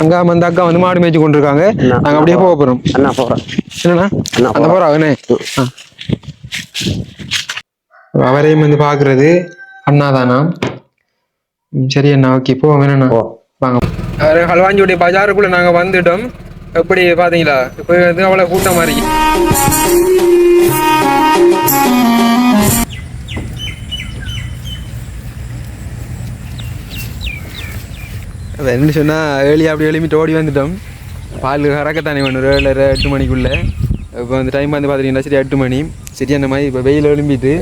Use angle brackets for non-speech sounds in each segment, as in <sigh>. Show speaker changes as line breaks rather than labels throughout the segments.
அங்க அந்த அக்கா வந்து மாடு மேய்ச்சி கொண்டிருக்காங்க. நாங்க அப்படியே போக போறோம்.
அண்ணா போகிறேன்
என்னண்ணா?
அண்ணா,
அந்த போறா அவனே ஆ. அவரையும் வந்து பாக்குறது அண்ணாதானா? ம், சரி அண்ணா ஓகே. போ வேணா
போ.
வாங்க. ஹல்வாஞ்சியுடைய பஜாருக்குள்ள நாங்க வந்துட்டோம். எப்படி பாத்தீங்களா? இப்போ வந்து அவ்வளவு கூட்டமா இருக்கு என்ன சொன்னா ஏழி அப்படி எழுமிட்டு ஓடி வந்துட்டோம். பால் கறக்கத்தானே வேணும் ஒரு ஏழரை எட்டு மணிக்குள்ள. இப்போ வந்து டைம் வந்து பார்த்தீங்கன்னா சரி எட்டு மணி. சரி அந்த மாதிரி இப்போ வெயில் எழும்பிட்டு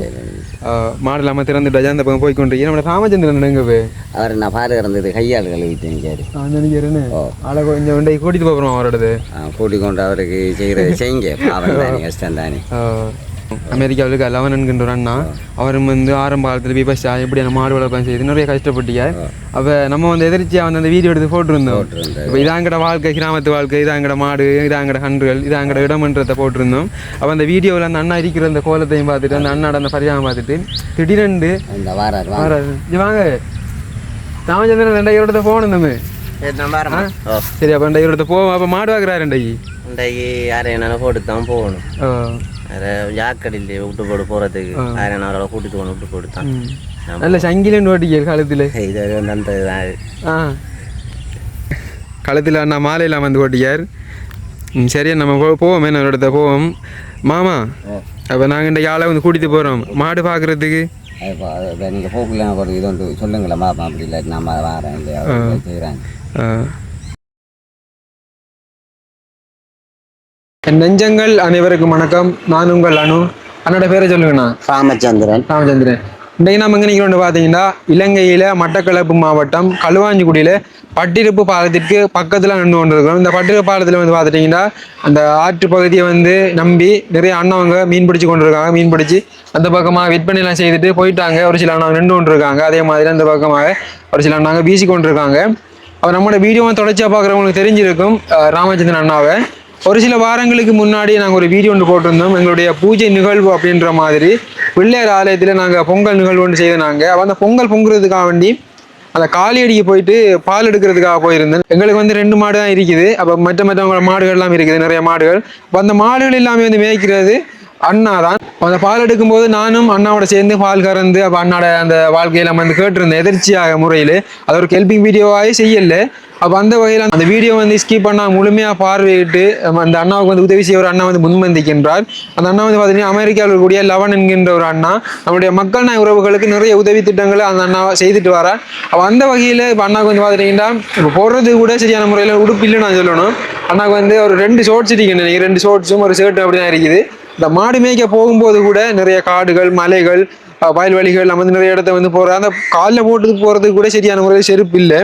மாடு இல்லாமல் திறந்துட்டு அந்த பக்கம் போய் கொண்டு நம்ம ராமச்சந்திரன் எங்க போய்
அவர் நான் பால் கறந்தது கையால் கழுவிட்டேன் சரி
நினைக்கிறேன்னு ஆளை கொஞ்சம் வண்டி கூட்டிட்டு போகிறோம் அவரோடது.
கூட்டிக் கொண்டு அவருக்கு செய்கிறது செய்யுங்க. பாவம் தானே கஷ்டம் தானே
அமெரிக்காவில் லெவன் என்கின்ற ஒரு அண்ணா அவரும் வந்து ஆரம்ப காலத்தில் விபஸ்டா எப்படி அந்த மாடு வளர்ப்பேன் செய்து நிறைய கஷ்டப்பட்டியா அப்போ நம்ம வந்து எதிர்ச்சியாக வந்து அந்த வீடியோ எடுத்து போட்டிருந்தோம். இப்போ இதாங்கட வாழ்க்கை கிராமத்து வாழ்க்கை இதாங்கட மாடு இதாங்கட கன்றுகள் இதாங்கட இடம்ன்றதை போட்டிருந்தோம் அப்போ அந்த வீடியோவில் அந்த அண்ணா இருக்கிற அந்த கோலத்தையும் பார்த்துட்டு அந்த அண்ணாட அந்த பரிதாபம் பார்த்துட்டு திடீரெண்டு
வாங்க
ராமச்சந்திரன் ரெண்டாயிரம் இடத்த போகணும் நம்ம சரி அப்போ ரெண்டாயிரம் இடத்த போவோம் அப்போ மாடு வாங்குறாரு ரெண்டாயி
இன்றைக்கு யாரையும் போட்டு தான் போகணும் ஜாக்கடியில் விட்டு போட்டு போகிறதுக்கு யாரையும் அவரோட கூட்டிட்டு போகணும் விட்டு போட்டு தான்.
ம். நல்ல சங்கிலன் ஓட்டிக்க காலத்தில்
இது வந்து அந்த
ஆ. களத்தில் அண்ணா மாலையில் வந்து ஓட்டியார் ம் சரி நம்ம போவோம் என்ன இடத்த போவோம். மாமா அப்போ நாங்கள் இந்த ஆளை வந்து கூட்டிகிட்டு போகிறோம் மாடு பார்க்குறதுக்கு
நீங்கள் போக்கலாம் ஒரு இது வந்து சொல்லுங்களேன் பாப்பா அப்படி இல்லை நம்ம வரேன் இல்லையா? செய்கிறாங்க
என் நெஞ்சங்கள் அனைவருக்கும் வணக்கம். நான் உங்கள் அனு. அண்ணோட பேரை சொல்லுங்கண்ணா.
ராமச்சந்திரன்.
ராமச்சந்திரன். இன்றைக்கு நம்ம எங்கே நிற்கிறோம் பார்த்தீங்கன்னா இலங்கையில் மட்டக்களப்பு மாவட்டம் களுவாஞ்சிக்குடியில் பட்டிருப்பு பாலத்திற்கு பக்கத்தில் நின்று கொண்டிருக்கிறோம். இந்த பட்டிருப்பு பாலத்தில் வந்து பார்த்துட்டிங்கன்னா அந்த ஆற்று பகுதியை வந்து நம்பி நிறைய அண்ணவங்க மீன் பிடிச்சு கொண்டிருக்காங்க. மீன் பிடிச்சி அந்த பக்கமாக விற்பனைலாம் செய்துட்டு போயிட்டாங்க. ஒரு சில அண்ணாங்க நின்று கொண்டிருக்காங்க. அதே மாதிரி அந்த பக்கமாக ஒரு சில அண்ணாங்க வீசி கொண்டிருக்காங்க. அவர் நம்மளோட வீடியோவை தொடர்ச்சியாக பார்க்குறவங்களுக்கு தெரிஞ்சிருக்கும் ராமச்சந்திரன் அண்ணாவை. ஒரு சில வாரங்களுக்கு முன்னாடி நாங்கள் ஒரு வீடியோ ஒன்று போட்டிருந்தோம். எங்களுடைய பூஜை நிகழ்வு அப்படின்ற மாதிரி. பிள்ளையார் ஆலயத்தில் நாங்கள் பொங்கல் நிகழ்வு ஒன்று செய்த நாங்கள் அந்த பொங்கல் பொங்குறதுக்காக வேண்டி அந்த காலியடிக்கு போயிட்டு பால் எடுக்கிறதுக்காக போயிருந்தேன். எங்களுக்கு வந்து ரெண்டு மாடு தான் இருக்குது. அப்போ மற்ற மற்றவங்களோட மாடுகள் எல்லாம் இருக்குது நிறைய மாடுகள். அந்த மாடுகள் எல்லாமே வந்து மேய்க்கிறது அண்ணா தான். அந்த பால் எடுக்கும்போது நானும் அண்ணாவோட சேர்ந்து பால் கறந்து அப்போ அண்ணாட அந்த வாழ்க்கையில் நம்ம வந்து கேட்டிருந்தேன் எதிர்ச்சியாக முறையில் அது ஒரு ஹெல்பிங் வீடியோவாகவே செய்யல. அப்போ அந்த வகையில் அந்த வீடியோ வந்து ஸ்கிப் பண்ணா முழுமையாக பார்வையிட்டு அந்த அண்ணாவுக்கு வந்து உதவி செய்ய ஒரு அண்ணா வந்து முன்வந்திக்கின்றார். அந்த அண்ணா வந்து பார்த்தீங்கன்னா அமெரிக்காவில் இருக்கக்கூடிய லவன் என்கின்ற ஒரு அண்ணா. நம்முடைய மக்கள் நாய் உறவுகளுக்கு நிறைய உதவி திட்டங்களை அந்த அண்ணா செய்துட்டு வரார் அப்போ அந்த வகையில் இப்போ அண்ணாவுக்கு வந்து பார்த்துட்டிங்கன்னா இப்போ போடுறது கூட சரியான முறையில் உடுப்பு இல்லைன்னு நான் சொல்லணும். அண்ணாவுக்கு வந்து ஒரு ரெண்டு ஷோர்ட்ஸ் இருக்குன்னு நீங்கள் ரெண்டு ஷோர்ட்ஸும் ஒரு ஷர்ட் அப்படி தான் இருக்குது. இந்த மாடு மேய்க்க போகும்போது கூட நிறைய காடுகள் மலைகள் வயல்வெளிகள் நம்ம வந்து நிறைய இடத்த வந்து போகிற அந்த காலில் போட்டு போகிறதுக்கு கூட சரியான முறையில் செருப்பு இல்லை.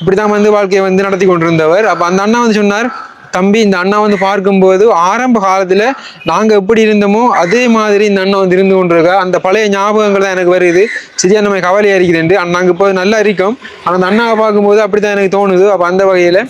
இப்படி தான் வந்து வாழ்க்கையை வந்து நடத்தி கொண்டிருந்தவர். அப்போ அந்த அண்ணா வந்து சொன்னார் தம்பி இந்த அண்ணா வந்து பார்க்கும்போது ஆரம்ப காலத்தில் நாங்கள் எப்படி இருந்தோமோ அதே மாதிரி இந்த அண்ணா வந்து இருந்து கொண்டிருக்கா. அந்த பழைய ஞாபகங்கள் தான் எனக்கு வருது. சரியா நம்ம கவலையாக இருக்குதுன்ட்டு அண்ணாங்க இப்போ நல்லா இருக்கும். ஆனால் அந்த அண்ணாவை பார்க்கும்போது அப்படி தான் எனக்கு தோணுது. அப்போ அந்த வகையில்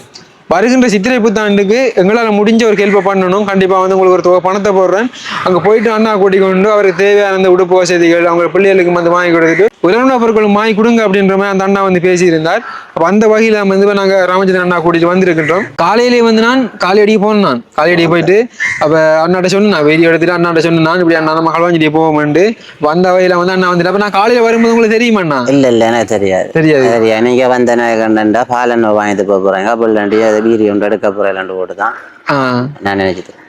வருகின்ற சித்திரை புத்தாண்டுக்கு எங்களால் முடிஞ்ச ஒரு ஹெல்ப்பை பண்ணணும். கண்டிப்பாக வந்து உங்களுக்கு ஒரு தொகை பணத்தை போடுறேன். அங்கே போயிட்டு அண்ணா கூட்டிக் கொண்டு அவருக்கு தேவையான அந்த உடுப்பு வசதிகள் அவங்க பிள்ளைகளுக்கு வந்து வாங்கி கொடுத்துட்டு உலக பொருட்களும் வாங்கி கொடுங்க அப்படின்ற மாதிரி அந்த அண்ணா வந்து பேசியிருந்தார். அப்போ அந்த வகையில் வந்து நாங்கள் ராமச்சந்திரன் அண்ணா கூட்டிட்டு வந்திருக்கின்றோம். காலையிலே வந்து நான் காலையடிக்கு போனேன் நான். காலையடிக்கு போயிட்டு அப்போ அண்ணாட்ட சொன்னேன் வீடியோ எடுத்துட்டு அண்ணாட்ட சொன்னேன் நான் இப்படி அண்ணா நம்ம கல்வாஞ்சிடி போவோம்ண்டு அப்ப அந்த வகையில் வந்து அண்ணா வந்துட்டு அப்போ நான் காலையில் வரும்போது உங்களுக்கு தெரியுமா அண்ணா?
இல்லை இல்லை எனக்கு தெரியாது.
தெரியாது.
சரியா நீங்கள் வந்த கண்டா பாலன்னு வாங்கிட்டு போக போகிறாங்க அப்படிலாண்டி அதை வீரி ஒன்று எடுக்க போகிறேன் போட்டு தான். நான் நினைச்சிட்டு
அப்ப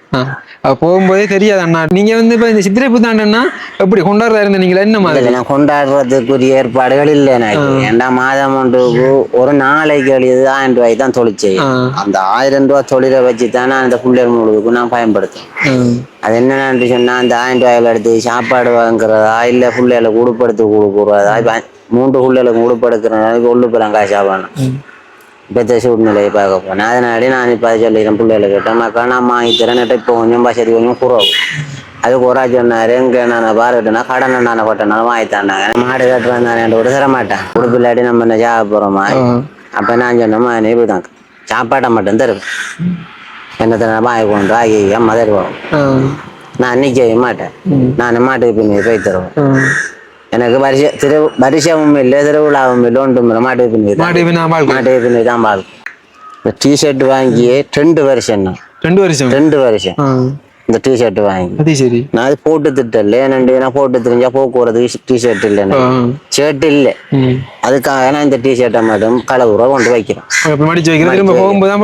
போகும்போதே தெரியாது அண்ணா. நீங்க வந்து இப்ப இந்த சித்திரை புத்தாண்டுன்னா எப்படி கொண்டாடுறதா இருந்தீங்களா என்ன மாதிரி?
நான் கொண்டாடுறதுக்குரிய ஏற்பாடுகள் இல்லை எனக்கு. ஏண்டா மாதம் ஒன்றுக்கு ஒரு நாளைக்கு எழுது ஆயிரம் ரூபாய் தான் தொழிற்சை
ஆ.
அந்த ஆயிரம் ரூபாய் தொழிலை வச்சு தான் நான் அந்த பிள்ளைகள் முழுவதுக்கும் நான் பயன்படுத்தேன். அது என்னன்னு சொன்னா அந்த ஆயிரம் ரூபாயில எடுத்து சாப்பாடு வாங்குறதா இல்லை பிள்ளைகளை உடுப்படுத்து கொடுக்குறதா மூன்று பிள்ளைகளுக்கு உடுப்படுக்கிறதுக்கு உள்ளு பிறங்க காசு பெற்ற சூழ்நிலையை பார்க்க போனேன் அதனால நான் இப்போ அதை சொல்லிடுறேன் பிள்ளைகளை கேட்டேன் மக்கா நான் வாங்கி தரேன் இப்போ கொஞ்சம் வசதி கொஞ்சம் குறவு ஒரு ஆள் சொன்னார் எங்கே நான் பாருட்டுனா கடனை நான் கொட்டனாலும் வாங்கி தந்தாங்க மாடு கட்டுறேன் நான் விட தர மாட்டேன் உடுப்பு இல்லாட்டி நம்ம என்ன சாக போகிறோமா. அப்போ நான் சொன்னோமா நீ இப்படிதான் சாப்பாட்டை மட்டும் தருவேன் என்னத்தை வாங்கி கொண்டு ஆகி
ஆ.
நான் நிற்கவே மாட்டேன் நான் மாட்டுக்கு பின்னி போய் தருவேன். எனக்கு வருஷ திரு வருஷமும் இல்லை திருவிழாவும் இல்லை ஒன்றும் இல்லை. தான்
மாட்டு வாழ்க்கை.
பின்னி தான் இந்த டிஷர்ட் வாங்கியே ரெண்டு வருஷம்
ரெண்டு வருஷம்.
ரெண்டு வருஷம். இந்த டிஷர்ட் வாங்கி.
சரி.
நான் அது போட்டு திட்டல. நான் போட்டு தெரிஞ்சா போக்குவரத்துக்கு டிஷர்ட் இல்லைன்னு ஷர்ட் இல்லை அதுக்காக நான் இந்த டிஷர்ட்டை மட்டும் கலவுரா கொண்டு வைக்கிறேன்.
மடிச்சு வைக்கிறது திரும்ப போகும்போது தான்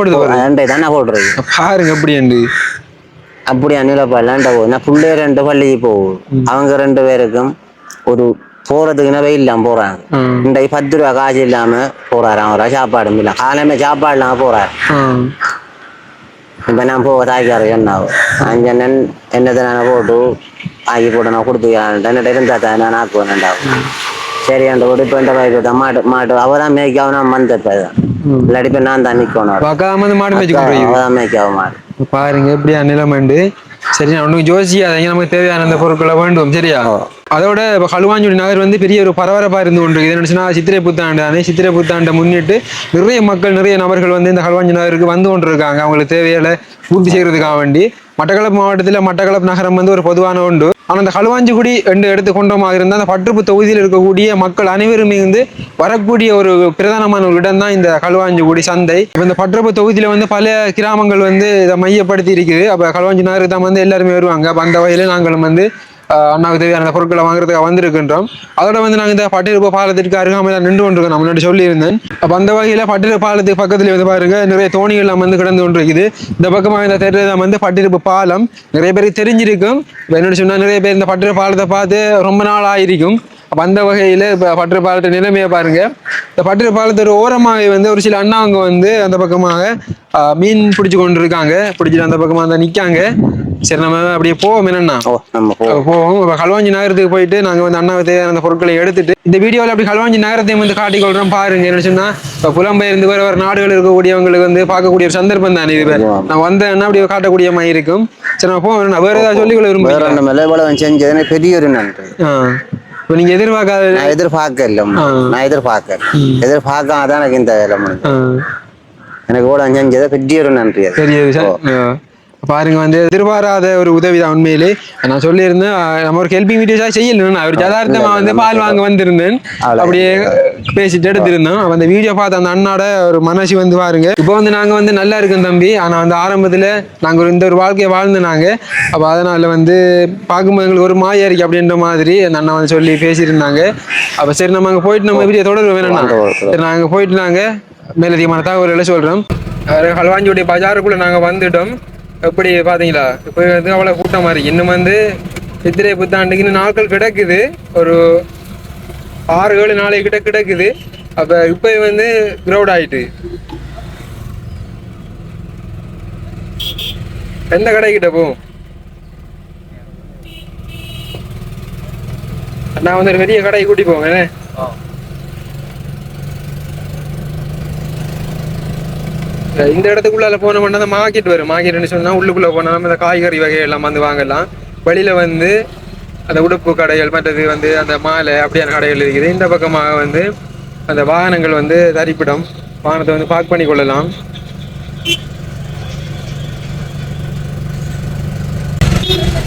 நான் போடுறது
பாருங்க எப்படி என்று
அப்படி அநிலப்படலான்ட்ட போகுது. நான் பிள்ளை ரெண்டு பள்ளிக்கு போகுது. அவங்க ரெண்டு பேருக்கும் ஒரு போறதுக்குன்னா வெயில் இல்லாம போறாங்க இன்றைக்கு பத்து ரூபா காசு இல்லாம போறாரு அவரா சாப்பாடும் இல்லை காலமே சாப்பாடு இல்லாம போறாரு இப்ப நான் போக தாய்க்கார சொன்னாவும் அஞ்சண்ணன் என்னத்தை நான் போட்டு ஆக்கி போட்டு நான் கொடுத்துக்கிறேன் என்னட்ட இருந்தா தான் நான் ஆக்குவேன்டாவும் சரி அந்த உடுப்பு என்ற வாய்ப்பு தான் மாட்டு மாட்டு அவ தான் மேய்க்காவும் நான் வந்திருப்பேன்
ம்.
இல்லாட்டி இப்ப நான் தான்
வந்து மாடு மேய்ச்சி கொண்டு
அவ தான் மேய்க்காவும் மாடு
பாருங்க எப்படியா சரி நான் உனக்கு ஜோசி அதை நமக்கு தேவையான அந்த பொருட்களை வேண்டும் சரியா? அதோட இப்போ களுவாஞ்சோடி நகர் வந்து பெரிய ஒரு பரபரப்பா இருந்து கொண்டு இது என்னச்சுன்னா சித்திரை புத்தாண்டு தானே சித்திரை புத்தாண்டை முன்னிட்டு நிறைய மக்கள் நிறைய நபர்கள் வந்து இந்த களுவாஞ்சி நகருக்கு வந்து கொண்டு இருக்காங்க அவங்களுக்கு தேவையான பூர்த்தி செய்யறதுக்காக வேண்டி. மட்டக்களப்பு மாவட்டத்தில் மட்டக்களப்பு நகரம் வந்து ஒரு பொதுவான உண்டு ஆனால் அந்த களுவாஞ்சிக்குடி என்று எடுத்து கொண்டோமாக இருந்தால் அந்த பற்றுப்பு தொகுதியில் இருக்கக்கூடிய மக்கள் அனைவருமே வந்து வரக்கூடிய ஒரு பிரதானமான ஒரு இடம் தான் இந்த களுவாஞ்சிக்குடி சந்தை. இப்போ இந்த பற்றுப்பு தொகுதியில் வந்து பல கிராமங்கள் வந்து இதை மையப்படுத்தி இருக்குது. அப்போ களுவாஞ்சி நகருக்கு தான் வந்து எல்லாருமே வருவாங்க. அப்போ அந்த வகையில் நாங்களும் வந்து அண்ணாவுக்கு தேவையான பொருட்களை வாங்குறதுக்கு வந்திருக்கின்றோம். அதோட வந்து நாங்கள் இந்த பட்டிருப்பு பாலத்திற்கு அருகாமையில் நின்று கொண்டிருக்கோம். நான் முன்னாடி சொல்லியிருந்தேன். அப்போ அந்த வகையில் பட்டிருப்பு பாலத்துக்கு பக்கத்தில் வந்து பாருங்க நிறைய தோணிகள் வந்து கிடந்து கொண்டு இருக்குது இந்த பக்கமாக இந்த தெருதான் வந்து பட்டிருப்பு பாலம். நிறைய பேருக்கு தெரிஞ்சிருக்கும். இப்போ என்னோட சொன்னால் நிறைய பேர் இந்த பட்டிருப்பு பாலத்தை பார்த்து ரொம்ப நாள் ஆயிருக்கும். அப்போ அந்த வகையில் இப்போ பட்டிரு பாலத்து நிலைமையை பாருங்க. இந்த பட்டிரு பாலத்தோட ஓரமாக வந்து ஒரு சில அண்ணாங்க வந்து அந்த பக்கமாக மீன் பிடிச்சி கொண்டு இருக்காங்க பிடிச்சிட்டு அந்த பக்கமாக அந்த நிற்காங்க சரி நம்ம அப்படியே போவோம் என்னன்னா?
நம்ம
போவோம். இப்போ களுவாஞ்சி நகரத்துக்கு போயிட்டு நாங்கள் வந்து அண்ணாவுக்கு தேவையான அந்த பொருட்களை எடுத்துட்டு இந்த வீடியோவில் அப்படி களுவாஞ்சி நகரத்தையும் வந்து காட்டிக்கொள்றோம் பாருங்க. என்ன சொன்னா இப்போ புலம்பெயர்ந்து வேறு வேறு நாடுகள் இருக்கக்கூடியவங்களுக்கு வந்து பார்க்கக்கூடிய ஒரு சந்தர்ப்பம் தானே இது நான் வந்தேன்னா அப்படியே காட்டக்கூடிய மாதிரி இருக்கும். சரி நான் போவோம் வேறு ஏதாவது சொல்லிக்கொள்ள
வேற
விரும்புகிறேன்
நம்ம இவ்வளவு செஞ்சது. எனக்கு பெரிய ஒரு நன்றி.
இப்போ நீங்கள் எதிர்பார்க்காத
நான் எதிர்பார்க்கல நான் எதிர்பார்க்கல. எதிர்பார்க்காம எனக்கு இந்த வேலை எனக்கு இவ்வளவு செஞ்சது. பெரிய ஒரு நன்றி
பெரிய விஷயம். பாருங்க வந்து எதிர்பாராத ஒரு உதவி தான் உண்மையிலே. நான் சொல்லியிருந்தேன் நம்ம ஒரு ஹெல்பிங் வீடியோஸாக செய்யணும் அவர் யதார்த்தமா வந்து பால் வாங்க வந்திருந்தேன். அப்படியே பேசிட்டு எடுத்திருந்தோம் அந்த வீடியோ பார்த்து அந்த அண்ணாட ஒரு மனசு வந்து பாருங்க. இப்போ வந்து நாங்க வந்து நல்லா இருக்கோம் தம்பி. ஆனா வந்து ஆரம்பத்துல நாங்க ஒரு இந்த ஒரு வாழ்க்கையை வாழ்ந்தனாங்க அப்ப அதனால வந்து பார்க்கும்போது எங்களுக்கு ஒரு மாயா இருக்கு அப்படின்ற மாதிரி அந்த அண்ணா வந்து சொல்லி பேசியிருந்தாங்க. அப்ப சரி நம்ம அங்க போயிட்டு நம்ம வீடியோ தொடருவோம். வேணும்னா சரி நாங்க போயிட்டு நாங்க மேலதிகமான தகவல்களை சொல்றோம். ஹல்வாஞ்சியுடைய பஜாருக்குள்ள நாங்க வந்துட்டோம். எப்படி பார்த்தீங்களா இப்போ வந்து அவ்வளோ கூட்டம் மாதிரி. இன்னும் வந்து சித்திரை புத்தாண்டுக்கு இன்னும் நாட்கள் கிடக்குது. ஒரு ஆறு ஏழு நாளை கிட்ட கிடக்குது. அப்போ இப்போ வந்து க்ரௌட் ஆயிட்டு. எந்த கடை கிட்ட நான் வந்து ஒரு பெரிய கடைக்கு கூட்டி போவேன். இந்த இடத்துக்குள்ளால போனோம்னா அந்த மார்க்கெட் வரும். மார்க்கெட்னு சொன்னால் உள்ளுக்குள்ளே போனால் இந்த காய்கறி வகையெல்லாம் வந்து வாங்கலாம். வெளியில் வந்து அந்த உடுப்பு கடைகள் மற்றது வந்து அந்த மாலை அப்படியான கடைகள் இருக்குது. இந்த பக்கமாக வந்து அந்த வாகனங்கள் வந்து தரிப்பிடம் வாகனத்தை வந்து பார்க் பண்ணி கொள்ளலாம்.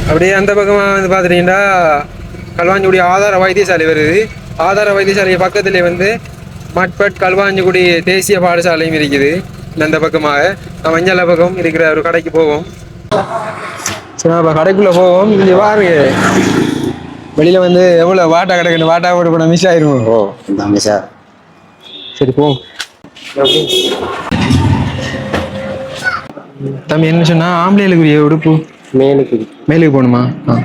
அப்படியே அந்த பக்கமாக வந்து பார்த்துட்டீங்கன்னா கல்வாஞ்சிக்குடி ஆதார வைத்தியசாலை வருது. ஆதார வைத்தியசாலை பக்கத்துல வந்து மட்பட் கல்வாஞ்சிக்குடி தேசிய பாடசாலையும் இருக்குது. அந்த பக்கமாக நம்ம மஞ்சள் பக்கம் இருக்கிற ஒரு கடைக்கு போவோம். சரி அப்போ கடைக்குள்ள போவோம். இங்கே பாருங்க. வெளியில வந்து எவ்வளோ வாட்டா கிடக்குன்னு வாட்டா போட்டு கூட மிஸ் ஆயிருவோம்
ஓ தம்பி சார்
சரி போ. தம்பி என்ன சொன்னா? ஆம்பளைகளுக்குரிய உடுப்பு.
மேலுக்கு.
மேலுக்கு போகணுமா? ஆ.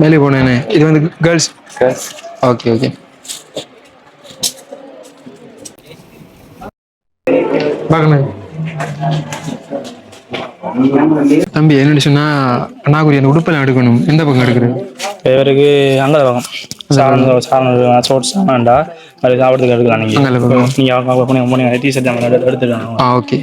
மேலுக்கு போனேனே இது வந்து கேர்ள்ஸ் ஓகே ஓகே தம்பி என்ன சொன்னா அண்ணாக்குரிய அந்த உடுப்பெல்லாம் எடுக்கணும். எந்த பக்கம் எடுக்கிறது?
இவருக்கு அங்கே பக்கம். சாரணம் சாரணம் ஷோர்ட்ஸ் வேண்டா அது சாப்பிட்றதுக்கு எடுக்கலாம்
பக்கம்.
நீங்கள் டி ஷர்ட்
ஆ ஓகே.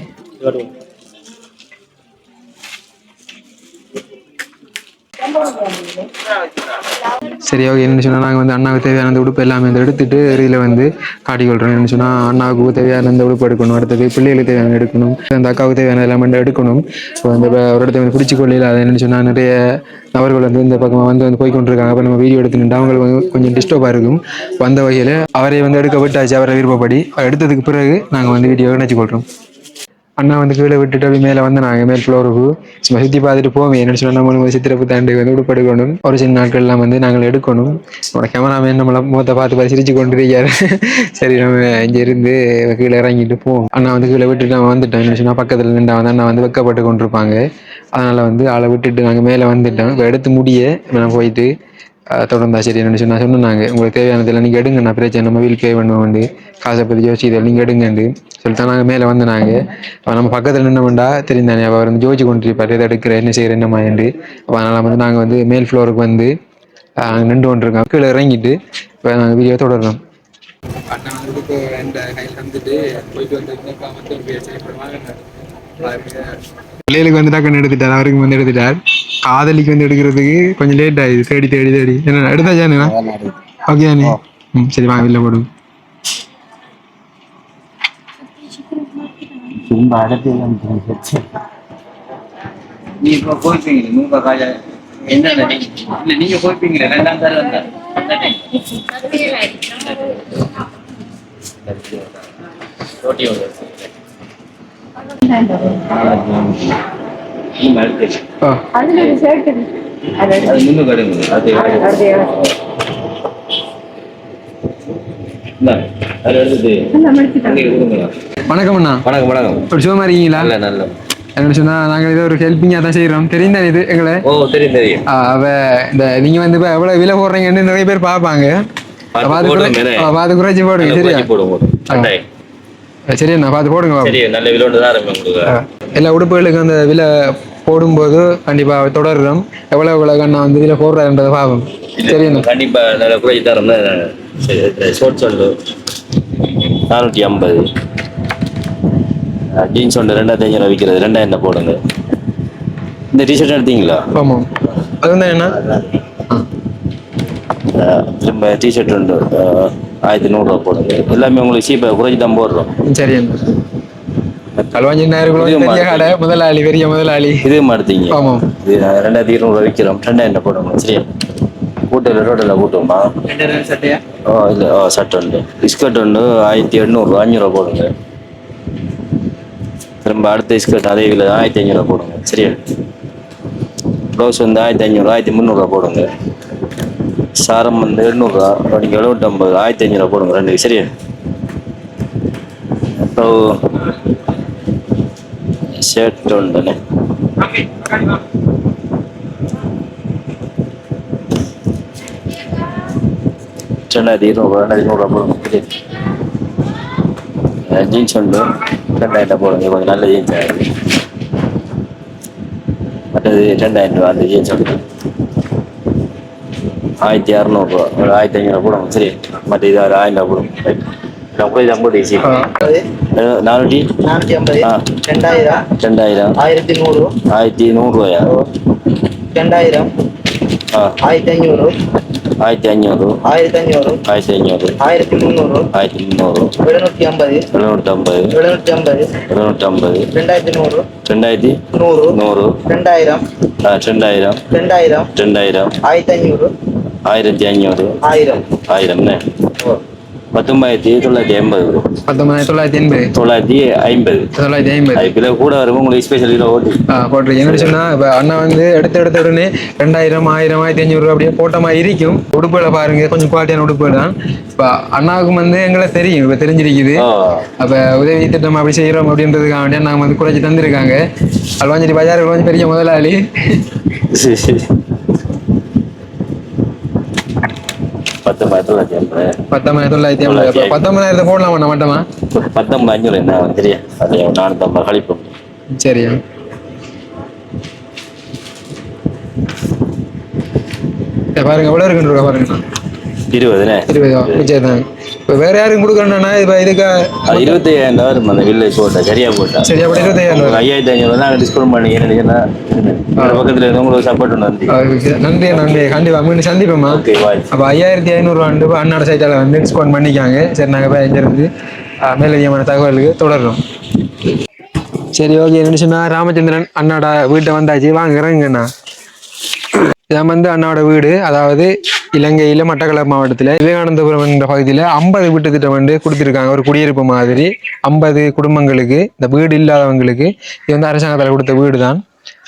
சரி ஓகே என்ன சொன்னால் நாங்கள் வந்து அண்ணாவுக்கு தேவையான அந்த உடுப்பு எல்லாமே வந்து எடுத்துட்டு இதில் வந்து காட்டிக்கொள்கிறோம் என்ன சொன்னால் அண்ணாவுக்கு தேவையான அந்த உடுப்பு எடுக்கணும். அடுத்தது பிள்ளைகளுக்கு தேவையான எடுக்கணும். அந்த அக்காவுக்கு தேவையான எல்லாமே எடுக்கணும். அந்த ஒரு இடத்த வந்து பிடிச்சி கொள்ளையில் அதை என்ன சொன்னால் நிறைய நபர்கள் வந்து இந்த பக்கமாக வந்து வந்து போய்கொண்டிருக்காங்க அப்போ நம்ம வீடியோ எடுத்துட்டு அவங்களுக்கு வந்து கொஞ்சம் டிஸ்டர்பாக இருக்கும். வந்த வகையில் அவரை வந்து எடுக்க விட்டாச்சு அவரை விருப்பப்படி. எடுத்ததுக்கு பிறகு நாங்கள் வந்து வீடியோ நினச்சி கொள்கிறோம் அண்ணா வந்து கீழே விட்டுட்டு அப்படி மேலே வந்து நாங்கள் மேல் ஃப்ளோருக்கு சும்மா சுற்றி பார்த்துட்டு போவோம். என்ன சொன்னால் நம்ம சித்திரப்பு தாண்டி வந்து உடுப்பு எடுக்கணும் ஒரு சில நாட்கள்லாம் வந்து நாங்கள் எடுக்கணும். நம்மளோட கேமராமேன் நம்மளை முகத்தை பார்த்து பார்த்து சிரிச்சு கொண்டு இருக்காரு. <laughs> சரி நம்ம இங்கே இருந்து கீழே இறங்கிட்டு போவோம். அண்ணா வந்து கீழே விட்டுட்டு நான் வந்துட்டோம் என்ன சொன்னால் பக்கத்தில் நின்று வந்து அண்ணா வந்து வெக்கப்பட்டு கொண்டிருப்பாங்க. அதனால் வந்து ஆளை விட்டுட்டு நாங்கள் மேலே வந்துட்டோம். இப்போ எடுத்து முடிய நான் போயிட்டு தொடர்ந்தா சரி என்ன சொன்னா சொன்னாங்க. உங்களுக்கு தேவையானதெல்லாம் நீங்கள் எடுங்க நான் பிரச்சனை நம்ம வீல் பே பண்ணுவோம் காசை பற்றி யோசிச்சு இதை நீங்கள் எடுங்கண்டு சொல்லிட்டு நாங்கள் மேலே வந்து நாங்கள் அப்போ நம்ம பக்கத்தில் நின்னவன்டா தெரிந்தானே அவர் வந்து ஜோதிச்சு கொண்டிருப்பார். எதை எடுக்கிற என்ன செய்கிற என்ன மாயண்டு அப்போ அதனால் வந்து நாங்கள் வந்து மேல் ஃப்ளோருக்கு வந்து அஹ், நின்று கொண்டிருக்கோம். கீழே இறங்கிட்டு இப்போ நாங்கள் வீடியோ தொடர்றோம். அண்ணா வந்து இப்போ கையில் வந்துட்டு போயிட்டு வந்து பிள்ளைகளுக்கு வந்து டக்குன்னு எடுத்துட்டார் அவருக்கு வந்து எடுத்துட்டார். காதலிக்கு வந்து எடுக்கிறதுக்கு கொஞ்சம் லேட் ஆயிடுது. தேடி தேடி தேடி. என்ன எடுத்தா ஜானுண்ணா ஓகே அண்ணே ம் சரி வாங்க வெளில போடுவோம்
திரும்ப அடுத்து
நீ இப்போ போய்ப்பீங்க நூறு காஜா என்ன இல்லை நீங்க ரெண்டாம் வந்தா. அந்த.
வணக்கம் அண்ணா.
வணக்கம் வணக்கம்
ஒரு சுகமா இருக்கீங்களா?
நல்ல நல்ல
என்ன சொன்னா நாங்கள் ஏதோ ஒரு ஹெல்ப்பிங்காக தான் செய்கிறோம் தெரியும் தானே இது எங்களை?
ஓ தெரியும் தெரியும்
அவ இந்த நீங்க வந்து இப்போ எவ்வளோ விலை போடுறீங்கன்னு நிறைய பேர்? ஆ, பார்த்து குறைச்சி போடுங்க சரியா
குறைச்சி போடுங்க போடுங்க. கட்டாயம்.
சரி அண்ணா பார்த்து போடுங்க.
சரி நல்ல விலோண்டு தான்
ஆ, எல்லா உடுப்புகளுக்கும் அந்த விலை போடும்போது கண்டிப்பா தொடர்றோம் எவ்வளவு எவ்வளவு அண்ணா வந்து இதில் போடுறாருன்றதை பார்ப்போம் சரி அண்ணா
கண்டிப்பா நல்ல குறைச்சி தரோம்னா சரி ஷோர்ட் சொல்லு நானூற்றி ஐம்பது. ஜீன்ஸ் ஒன்று ரெண்டாயிரத்தி ஐநூறு விற்கிறது ரெண்டாயிரம் போடுங்க. இந்த டிஷர்ட் எடுத்தீங்களா?
ஆமாம் அது என்ன?
திரும்ப டிஷர்ட் உண்டு. அஹ் ஆயிரத்தி நூறுரூவா போடுங்க. எல்லாமே உங்களுக்கு சீப்பாக குறைச்சி தான் போடுறோம்.
சரி. கடை முதலாளி பெரிய முதலாளி.
இதுவும் எடுத்தீங்க
ஆமாம்.
இது ரெண்டாயிரத்தி இருநூறுவா விற்கிறோம் ரெண்டாயிரம் போடுங்க சரியா கூட்டம் ரோட்டில்
சட்டையா
ஓ இல்லை. ஓ சட்டை உண்டு. பிஸ்கட் உண்டு ஆயிரத்தி எண்ணூறுரூவா அஞ்சூறுவா போடுங்க. திரும்ப அடுத்த பிஸ்கட் அதே விலை ஆயிரத்தி ஐநூறுரூவா போடுங்க. சரியா ப்ளவுஸ் வந்து ஆயிரத்தி ஐநூறு ஆயிரத்தி முந்நூறுரூவா போடுங்க. சாரம் வந்து எழுநூறுரூவா நீங்கள் எழுநூற்றம்பது ஆயிரத்தி ஐநூறுரூவா போடுங்க ரெண்டு சரி அப்புறம் ஷர்ட் உண்டுண்ணே ரெண்டாயிரத்தி இருநூறுவா ரெண்டாயிரத்தி நூறுரூவா போடுங்க ஜீன்ஸ் உண்டு ரெண்டாயிரம் போடுங்க கொஞ்சம் நல்ல ஜீன்ஸ் ஆகுது மற்றது ரெண்டாயிரம் ரூபா அந்த ஜீன்ஸ் உண்டு. ஆயிரத்தி அறநூறுவா ஒரு ஆயிரத்தி ஐநூறுவா போடுங்க சரி மற்ற இது ஒரு ஆயிரம் ரூபா போடுங்க ரைட் நான் போய் தான் போட்டு ஈஸி நானூற்றி
நானூற்றி ஐம்பது
ஆ
ரெண்டாயிரம்
ரெண்டாயிரம்
ஆயிரத்தி நூறு
ஆயிரத்தி நூறுரூவாயா
ரெண்டாயிரம்
ஆ
ஆயிரத்தி ஐநூறு
ஆயிரத்தி ஐநூறு
ஆயிரத்தி ஐநூறு
ஆயிரத்தி ஐநூறு
ஆயிரத்தி முந்நூறு
ஆயிரத்தி முந்நூறு
எழுநூற்றி ஐம்பது
எழுநூற்றம்பது
எழுநூற்றி ஐம்பது
எழுநூற்றம்பது
ரெண்டாயிரத்தி நூறு
ரெண்டாயிரத்தி
நூறு
நூறு
ரெண்டாயிரம்
ஆ, ரெண்டாயிரம்
ரெண்டாயிரம்
ரெண்டாயிரம்
ஆயிரத்தி
ஆயிரத்தி ஐநூறு.
ஆயிரம்.
ஆயிரம்ண்ணே பத்தொன்பதாயிரத்தி தொள்ளாயிரத்தி ஐம்பது
பத்தொன்பதாயிரத்தி தொள்ளாயிரத்தி எண்பது.
தொள்ளாயிரத்தி ஐம்பது.
தொள்ளாயிரத்தி ஐம்பது.
அது கிலோ கூட வரும் உங்களுக்கு ஸ்பெஷல் கிலோ ஓட்டி.
ஆ என்ன சொன்னா இப்போ அண்ணா வந்து எடுத்த எடுத்த உடனே ரெண்டாயிரம் ஆயிரம் ஆயிரத்தி ஐநூறு அப்படியே போட்ட மாதிரி இருக்கும். உடுப்புகளை பாருங்க. கொஞ்சம் குவாலிட்டியான உடுப்புகள் தான். இப்போ அண்ணாவுக்கும் வந்து எங்களை தெரியும். இப்போ தெரிஞ்சிருக்குது.
ஓ
அப்போ உதவி திட்டம் அப்படி செய்கிறோம் அப்படின்றதுக்காக வேண்டிய நாங்கள் வந்து குறைச்சி தந்திருக்காங்க. அல்வாஞ்சேரி பஜார் கொஞ்சம் பெரிய முதலாளி.
சரி சரி. பத்தொன்பதாயிரத்தி தொள்ளாயிரத்தி ஐம்பது
பத்தொன்பதாயிரத்தி தொள்ளாயிரத்தி ஐம்பது பத்தொன்பதாயிரத்தை போடலாமா மட்டமா?
பத்தொன்பது அஞ்சூறு என்ன தெரியா அது நானூற்றம்பது கழிப்போம்
சரியா. சரி, பாருங்க எவ்வளோ இருக்குன்னு பாருங்க.
இருபதுண்ணே
இருபது? மிச்சம் தான் இப்போ வேற யாரும் கொடுக்குறேன்னா இப்போ இதுக்கு
அது இருபத்தி ஐயாயிரம் ரூபா வரும் அந்த வில்லேஜ் போட்டா சரியா போட்டா.
சரி அப்படி இருபத்தையாயிரம்
உங்களுக்கு ஐயாயிரத்தி ஐநூறு நாங்கள் டிஸ்கவுண்ட் பண்ணி சொன்னா பக்கத்துல உங்களுக்கு சப்போர்ட் வந்து
ரூபாய் நன்றி நன்றி. கண்டிப்பா மீண்டும் சந்திப்போம்மா. அப்போ ஐயாயிரத்தி ஐநூறுவாண்டு அண்ணாட சைட்டால வந்து டிஸ்கவுண்ட் பண்ணிக்காங்க. சரி நாங்கள் போய் இருந்து மேலதிகமான தகவலுக்கு தொடர்றோம். சரி ஓகே. என்ன சொன்னா ராமச்சந்திரன் அண்ணாட வீட்டை வந்தாச்சு. வாங்க இறங்குங்கண்ணா. இதான் வந்து அண்ணாவோட வீடு. அதாவது இலங்கையில மட்டக்களப்பு மாவட்டத்தில் விவேகானந்தபுரம் என்ற பகுதியில் ஐம்பது வீட்டு திட்டம் வந்து கொடுத்துருக்காங்க. ஒரு குடியிருப்பு மாதிரி. ஐம்பது குடும்பங்களுக்கு இந்த வீடு இல்லாதவங்களுக்கு இது வந்து அரசாங்கத்தால் கொடுத்த வீடு தான்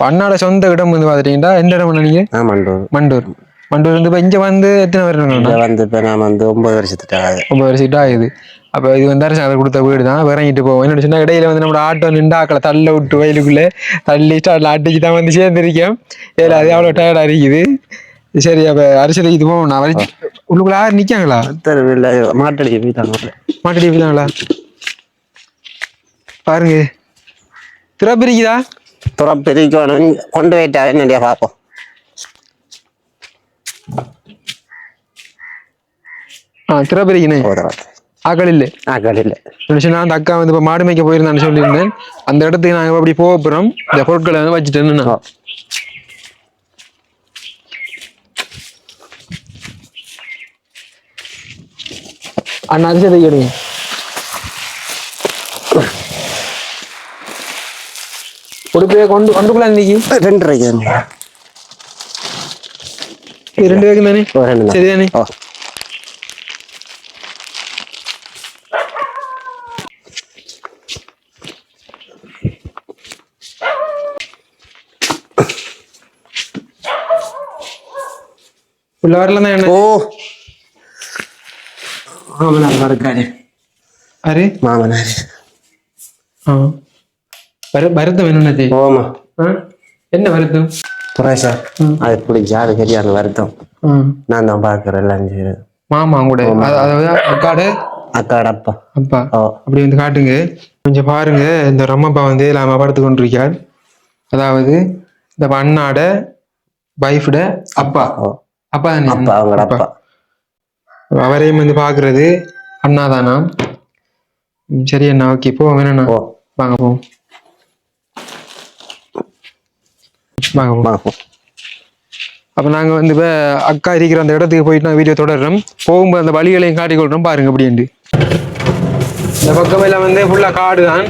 அண்ணாட சொந்த இடம் வந்து பார்த்துட்டீங்கன்னா எந்த இடம் நீங்க?
ஆமாண்டோம்
மண்டூர். மண்டூர். வந்து இப்போ இங்கே வந்து எத்தனை
இங்க வந்து இப்போ நான் வந்து ஒன்பது வருஷத்துக்கு ஆகுது.
ஒன்பது வருஷம் ஆகுது. அப்போ இது வந்து அரசாங்கம் கொடுத்த வீடு தான் இறங்கிட்டு போவோம்? என்ன சொன்னா இடையில வந்து நம்ம ஆட்டோ நின்று ஆக்களை தள்ள விட்டு வயலுக்குள்ளே தள்ளி ஸ்டார்ட்ல அடிச்சு தான் வந்து சேர்ந்துருக்கேன். ஏல அது அவ்வளோ டயர்டாக இருக்குது. சரி அப்போ அரசியலுக்கு இது போவோம். நான் வரி உள்ளுக்குள்ள யார் நிற்காங்களா
இல்லை மாட்டடிக்க போயிட்டாங்க
மாட்டடி போயிட்டாங்களா? பாருங்க. திறப்பிரிக்குதா
துறப்பிரிக்கணும் கொண்டு போயிட்டா என்னடியா பார்ப்போம்
ஆ திறப்பிரிக்கணே
போதும்
ஆக்கள் இல்லை.
ஆக்கள் இல்லை.
நினைச்சுன்னா அந்த அக்கா வந்து இப்போ மாடு மேய்க்க போயிருந்தான்னு சொல்லியிருந்தேன். அந்த இடத்துக்கு நாங்கள் அப்படி போக போகிறோம் இந்த பொருட்களை வந்து வச்சுட்டேன்னு நான் அண்ணா அரிசி கேடுங்க உடுப்பையே கொண்டு கொண்டுக்குள்ள இன்னைக்கு
ரெண்டு ரூபாய்க்கு
இது ரெண்டு பேருக்கு தானே
ஓ ரெண்டு தான்
சரிதானே
ஓ
உள்ள வரலாம் தான் என்ன
ஓ மாமனார் இருக்காரு
அரே
மாமனார்
வருத்தம் என்னென்னது
ஓமா
என்ன வருத்தம்
புரேஷா அது பிடிச்சா அது சரியான வருத்தம்
ஆ
நான் தான் பார்க்குறேன் எல்லாம்
மாமா கூட அது- அதாவது அக்காட
அக்காட அப்பா
அப்பா அப்படி வந்து காட்டுங்க கொஞ்சம் பாருங்க இந்த ரம்மப்பா வந்து இல்லாம படுத்து கொண்டிருக்கார் அதாவது இந்த அண்ணாட வைஃபோட அப்பா அப்பா தானே
அப்பா அவங்களோட அப்பா
அவரையும் வந்து பாக்குறது அண்ணா தானா சரி அண்ணா ஓகே போவோம் வேணா வாங்க போவோம் வாங்க போவோம் அப்போ நாங்கள் வந்து இப்போ அக்கா இருக்கிற அந்த இடத்துக்கு போயிட்டு நான் வீடியோ தொடர்றோம். போகும்போது அந்த வழிகளையும் காட்டிக் கொள்றோம். பாருங்க அப்படின்ட்டு இந்த பக்கம் எல்லாம் வந்து ஃபுல்லாக காடு தான்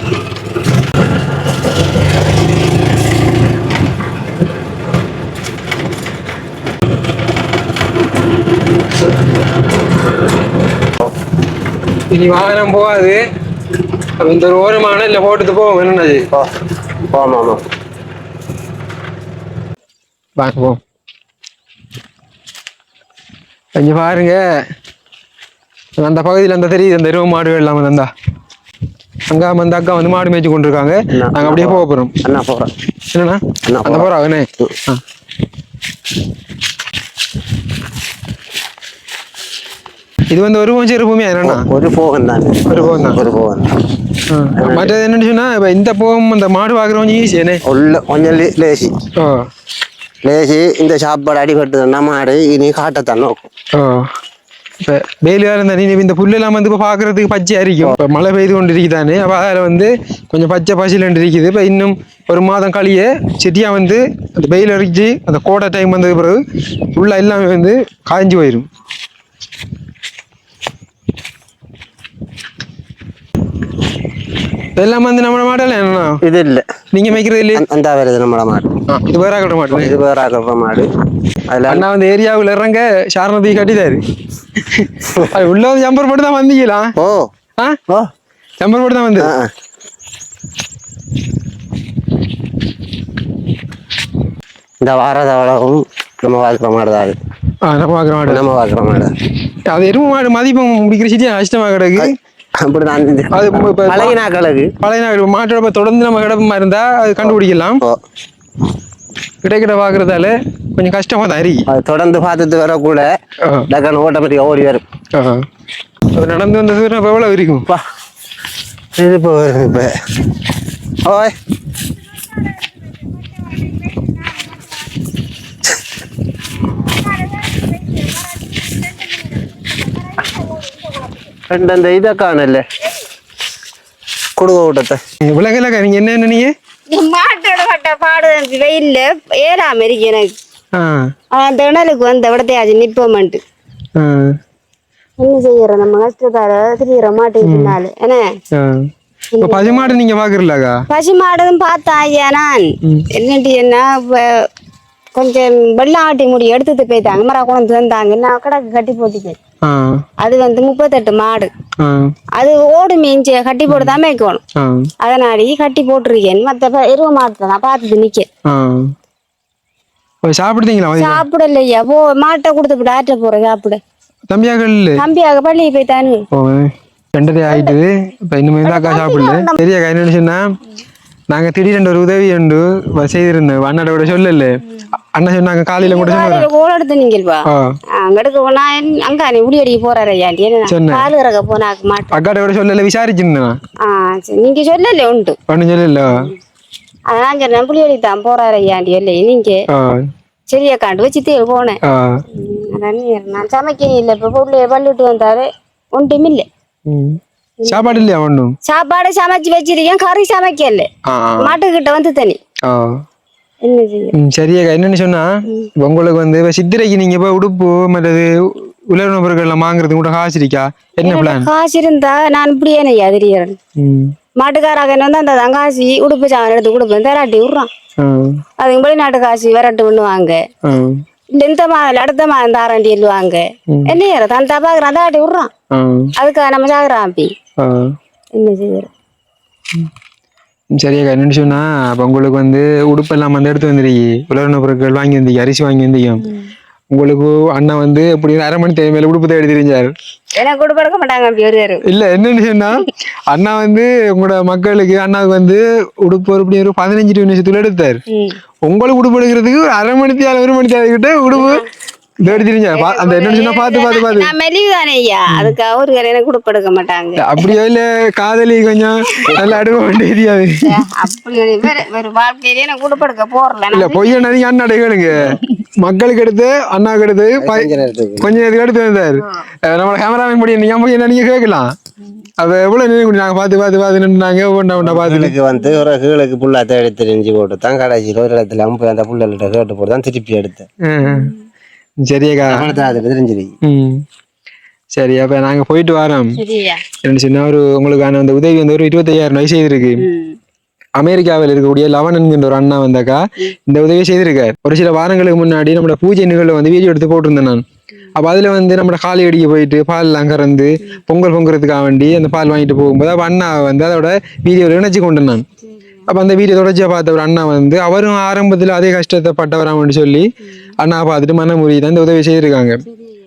இனி வாகனம் போகாது. அப்ப இந்த ஒரு ஓரமான இல்லை போட்டுட்டு போவோம்.
ஓ போமா ஆமா
வாங்க போவோம் இங்க பாருங்க. அந்த பகுதியில் அந்த தெரியுது அந்த எருவு மாடு இல்லாம வந்தா அங்க அந்த அக்கா வந்து மாடு மேய்ச்சி கொண்டிருக்காங்க. நாங்க அப்படியே போக போறோம்
அண்ணா போகிறேன்
என்னண்ணா? அந்த போறா என்ன இது வந்து ஒரு கொஞ்சம் இருப்புமே என்னண்ணா
ஒரு போகன் தான்
ஒரு போகம் தான்.
ஒரு போகன் தான்.
மற்றது என்னன்னு சொன்னா இப்ப இந்த போகம் இந்த மாடு வாங்குறவங்க ஈஸி என்ன
உள்ள கொஞ்சம் லேசி லேசி இந்த சாப்பாடு அடிபட்டு மாடு இனி காட்டத்தான் நோக்கும்
இப்போ வெயில் வேறு இருந்தா நீ இந்த புல்லெல்லாம் வந்து இப்போ பார்க்கறதுக்கு பச்சையாக இருக்கும் இப்போ மழை பெய்து கொண்டு இருக்குதானே அப்போ அதில் வந்து கொஞ்சம் பச்சை பசிலண்டு இருக்குது இப்போ இன்னும் ஒரு மாதம் கழிய செடியாக வந்து அந்த வெயில் அடிச்சு அந்த கோடை டைம் வந்தது பிறகு ஃபுல்லாக எல்லாமே வந்து காய்ஞ்சு போயிடும் இதெல்லாம் வந்து நம்மளோட மாடல என்னண்ணா
இது இல்லை
நீங்கள் மேய்க்கிறது இல்லையே
அந்த வருது நம்மள மாடு
இது வேற கட்ட மாட்டேன்
இது வேற ஆகிற மாடு அதில்
அண்ணா வந்து ஏரியாவில் இறங்க சாரணத்தை கட்டிட்டாரு அது உள்ள வந்து ஜம்பர் மட்டும் தான் வந்தீங்களா
ஓ
ஆ
ஓ
ஜம்பர் மட்டும் தான் வந்து.
இந்த வாரத வளவும் நம்ம பார்க்குற மாடு தான் அது
நம்ம பார்க்குற மாடு
நம்ம பார்க்குற மாடு
அது எருமை மாடு மதிப்பம் முடிக்கிற சிட்டி கஷ்டமாக கிடக்கு
அப்படிதான் அந்த
அது
பழகினா கழகு.
மாட்டோட இப்ப தொடர்ந்து நம்ம கிடப்பமா இருந்தா அது கண்டுபிடிக்கலாம்.
ஓ.
கிடைக்கிட பார்க்கறதால கொஞ்சம் கஷ்டமா தான் இருக்கு.
அது தொடர்ந்து பார்த்துட்டு வரக்கூட
ஆ.
டக்குன்னு ஓட்டோமேட்டிக்காக ஓடி வரும்.
நடந்து வந்த தூரம் இப்ப எவ்வளவு இருக்கும்?
இது இப்போ இப்போ. ஓய்.
ரெண்டு அந்த இதை காணல கொடுக்க விட்டத்தை
விலகலக்கா நீங்க என்ன என்ன நீங்க?
மாட்டோட பட்ட பாடு வெயில்ல. ஏறாம இருக்கு எனக்கு. இணலுக்கு வந்த விடத்தையாச்சு நிப்போமன்ட்டு.
ஆ.
என்ன செய்யறோம் நம்ம கஷ்டத்தால திரியிற மாட்டுக்கு பின்னால. என்ன?
இப்போ பசுமாடு நீங்க பாக்குறீங்களாக்கா?
பசு மாடுன்னு பார்த்தா ஐயா நான். என்னட்டு என்ன கொஞ்சம் வெள்ளம் ஆட்டி முடி எடுத்துட்டு போயிட்டாங்க. மரா கொண்டு வந்தாங்க நான் கடைக்கு கட்டி போட்டுட்டேன்.
ஆ
அது வந்து முப்பத்தெட்டு மாடு. அது ஓடு மீஞ்ச கட்டி போட்டு தான் மேய்க்கணும் அதனாடி கட்டி போட்டிருக்கேன். மற்ற எருவ மாட்டை நான் பார்த்துட்டு நிக்க.
சாப்பிடுதீங்களா?
சாப்பிடலையா? போ மாட்டை கொடுத்து ஆற்ற போற சாப்பிட.
தம்பியாக்கள்
தம்பியாக பள்ளி போய் தானு
ரெண்டரை ஆயிட்டு இப்போ இன்னும் சாப்பிடல. பெரிய அக்கா என்ன சொன்னா? நாங்க திடீரென்று ஒரு உதவி உண்டு வ- செய்திருந்தோம் அண்ணாட கூட சொல்லல. அண்ணா சொன்னாங்க காலையில கூட சொன்னாங்க
கோல் எடுத்து நீங்கள்வா அங்கடுக்கு போனா அங்க நீ உடி அடிக்க போறாரு ஐயாண்டி. பால் இறக்க போனாக்க மாட்டேன்
அக்காட்ட கூட சொல்லல
சரி. நீங்க சொல்லல உண்டு.
ஒன்றும் சொல்லல.
அதான் சொன்னேன் புளி அடி தான் போறாரு ஐயாண்டி இல்லை நீங்க சரியா காண்டு வச்சு தேவை போனேன். நான் சமைக்கணும் இல்லை. இப்போ பிள்ளைய பள்ளிட்டு வந்தாரு. ஒன்றும் இல்லை.
சாப்பாடு இல்லையா ஒன்றும்
சாப்பாடு சமைச்சு வச்சிருக்கேன் கறி சமைக்கல மாட்டுக்கிட்ட வந்து தனி என்ன
சரியாக்கா என்னன்னு சொன்னா உங்களுக்கு வந்து இப்ப சித்திரைக்கு நீங்க இப்ப உடுப்பு மற்றது உலர்ண பொருட்கள் வாங்குறது கூட காசு இருக்கா என்ன பிளான்
காசு இருந்தா நான் இப்படியே நெய்யா திரியறேன்
ம்
மாட்டுக்காராக வந்து அந்த தங்காசி உடுப்பு சாவன் எடுத்து கொடுப்பேன் தராட்டி விட்றான் அதுக்கு வெளிநாட்டு காசு விரட்டு பண்ணுவாங்க இந்த மாதம் அடுத்த மாதம் தாராண்டி எழுவாங்க என்ன தான் தப்பாக்குறான் தாட்டி விட்றான் அதுக்காக நம்ம சாகுறான் அப்படி என்ன செய்யற
சரியாக்கா என்னன்னு சொன்னா அப்ப உங்களுக்கு வந்து உடுப்பெல்லாம் வந்து எடுத்து வந்துருக்கி உலர்ண பொருட்கள் வாங்கி வந்தீங்க அரிசி வாங்கி வந்தீங்க உங்களுக்கு அண்ணா வந்து எப்படி அரை மணி தேவை மேல உடுப்பு தேடி தெரிஞ்சாரு
எனக்கு கூட படுக்க மாட்டாங்க
இல்ல என்னன்னு சொன்னா அண்ணா வந்து உங்களோட மக்களுக்கு அண்ணாவுக்கு வந்து உடுப்பு ஒரு இப்படி ஒரு பதினஞ்சு நிமிஷத்துல எடுத்தாரு. உங்களுக்கு உடுப்பு எடுக்கிறதுக்கு ஒரு அரை மணி தேவை ஒரு மணி தேவை கிட்ட உடுப்பு தேடி தெரிஞ்சாரு பா- அந்த என்னன்னு சொன்னா பாத்து பாத்து பாத்து.
நான் மெலிவு தானே ஐயா அதுக்காக ஒரு மாட்டாங்க.
அப்படியோ இல்ல காதலி கொஞ்சம் நல்லா அடுக்க வேண்டியது
அப்படி வேற வேற வாழ்க்கையிலே எனக்கு கூட படுக்க போறல.
இல்ல பொய்ய நீங்க அண்ணாடை கேளுங்க. மக்களுக்கு எடுத்து அண்ணாக்கு எடுத்து கொஞ்சம் நேரத்துக்கு. எடுத்து வந்தாரு நம்மளோட கேமராமேன் முடியும். நீங்க என்ன நீங்க கேட்கலாம் அப்ப எவ்வளவு நேரம் நாங்க பாத்து பாத்து பாத்து நின்றுனாங்க பாத்து.
கீழுக்கு வந்து ஒரு கீழுக்கு புல்லா தேடி தெரிஞ்சு போட்டு தான் கடைசியில் ஒரு இடத்துல அம்பு அந்த புள்ளல்கிட்ட கேட்டு போட்டு தான் திருப்பி எடுத்தேன்.
ம். சரியாக்கா.
தெரிஞ்சிருக்கு
ம். சரி அப்ப நாங்க போயிட்டு வரோம்.
சரியா.
என்ன சொன்னா ஒரு உங்களுக்கான அந்த உதவி வந்து ஒரு இருபத்தையாயிரம் ரூபாய் செய்திருக்கு. அமெரிக்காவில் இருக்கக்கூடிய லவன் என்கின்ற ஒரு அண்ணா வந்தாக்கா இந்த உதவி செய்திருக்கார். ஒரு சில வாரங்களுக்கு முன்னாடி நம்மளோட பூஜை நிகழ்வு வந்து வீடியோ எடுத்து போட்டிருந்தேன் நான். அப்ப அதுல வந்து நம்ம காளி அடிக்க போயிட்டு பால் எல்லாம் கறந்து பொங்கல் பொங்குறதுக்காக வேண்டி அந்த பால் வாங்கிட்டு போகும்போது அப்ப அண்ணா வந்து அதோட வீடியோவில் இணைச்சு கொண்டு நான். அப்ப அந்த வீடியோ தொடர்ச்சியா பார்த்த ஒரு அண்ணா வந்து அவரும் ஆரம்பத்துல அதே கஷ்டத்தை பட்டவராமன்னு சொல்லி அண்ணா பார்த்துட்டு மனமுறி தான் இந்த உதவி செய்திருக்காங்க.